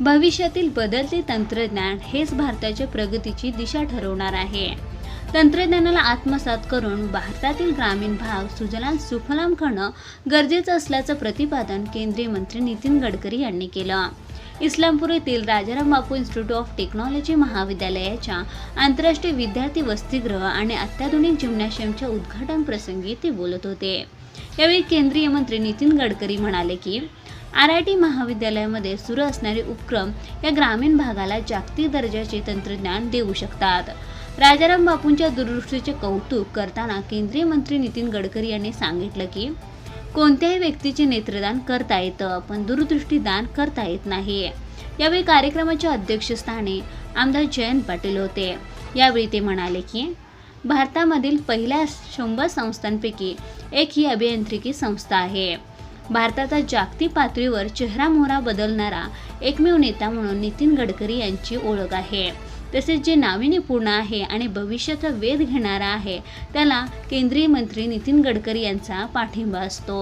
भविष्यातील बदलते तंत्रज्ञान हेच भारताच्या प्रगतीची दिशा ठरवणार आहे. तंत्रज्ञानाला आत्मसात करून भारतातील ग्रामीण भाग सुजलाम सुफलाम करणं गरजेचं असल्याचं प्रतिपादन केंद्रीय मंत्री नितीन गडकरी यांनी केलं. इस्लामपूर येथील Rajaram Bapu institute of technology महाविद्यालयाच्या आंतरराष्ट्रीय विद्यार्थी वसतिगृह आणि अत्याधुनिक जिम्नॅशियमच्या उद्घाटन प्रसंगी ते बोलत होते. यावेळी केंद्रीय मंत्री नितीन गडकरी म्हणाले की आर आय टी महाविद्यालयामध्ये सुरू असणारे उपक्रम या ग्रामीण भागाला जागतिक दर्जाचे तंत्रज्ञान देऊ शकतात. राजाराम बापूंच्या दूरदृष्टीचे कौतुक करताना केंद्रीय मंत्री नितीन गडकरी यांनी सांगितलं की कोणत्याही व्यक्तीचे नेत्रदान करता येतं पण दूरदृष्टी दान करता येत नाही. यावेळी कार्यक्रमाच्या अध्यक्षस्थानी आमदार जयंत पाटील होते. यावेळी ते म्हणाले की भारतामधील पहिल्या शंभर संस्थांपैकी एक ही अभियांत्रिकी संस्था आहे. भारताचा जागतिक पातळीवर चेहरामोहरा बदलणारा एकमेव नेता म्हणून नितीन गडकरी यांची ओळख आहे. तसेच जे नाविन्यपूर्ण आहे आणि भविष्याचा वेध घेणारा आहे त्याला केंद्रीय मंत्री नितीन गडकरी यांचा पाठिंबा असतो.